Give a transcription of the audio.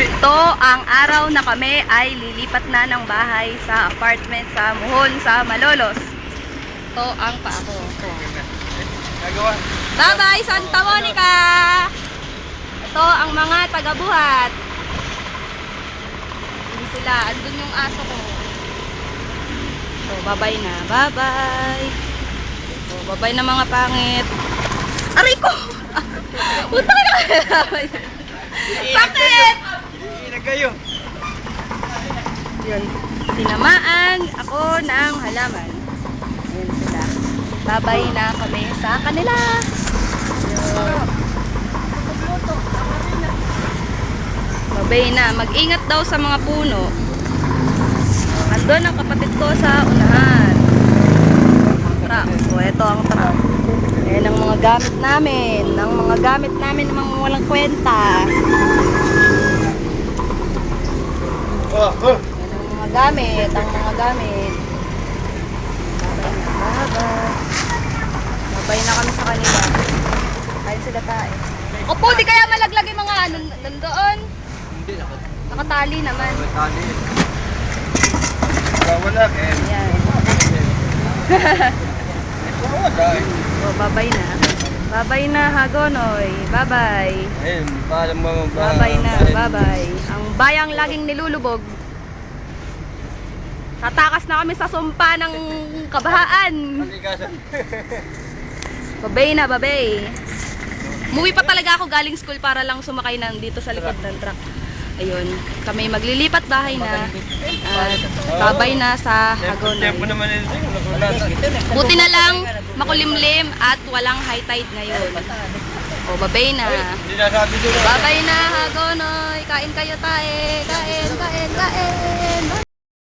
Ito ang araw na kami ay lilipat na ng bahay sa apartment sa Muhon sa Malolos. Ito ang paako ko. Nagawa. Bye-bye, Santa Monica! Ito ang mga taga-buhat. Hindi sila. Andun yung aso ko. So, bye-bye na. Bye-bye. So, bye-bye na mga pangit. Aray ko! Puta na Sakit! Kayo. Yun. Tinamaan ako ng halaman. Ayan sila. Babay na kami sa kanila. Yun. Babay na. Mag-ingat daw sa mga puno. Andun ang kapatid ko sa unahan. Truck. So, ito ang truck. Ayan ang mga gamit namin. Ang mga gamit namin ng mga walang kwenta. Oh, oh. Yan ang mga gamit, ang mga gamit. Babay na, babay. Babay na kami sa kanila. Kain sila tayo. Opo, di kaya malaglag yung mga ano, nandoon. Hindi, dapat. Nakatali naman. Tali. Wala eh. Ayan. Wala eh. O, babay na. Babay na, Hagonoy. Babay. Ayun, paalam mo ba? Babay na, babay. Ang bayang laging nilulubog. Tatakas na kami sa sumpa ng kabahaan. Babay na, babay. Muwi pa talaga ako galing school para lang sumakay ng dito sa likod ng truck. Ayun, kami maglilipat bahay na. At babay na sa Hagonoy. Buti na lang makulimlim at walang high tide ngayon. O, babay na. Babay na, Hagonoy. Kain kayo tae. Kain, kain, kain.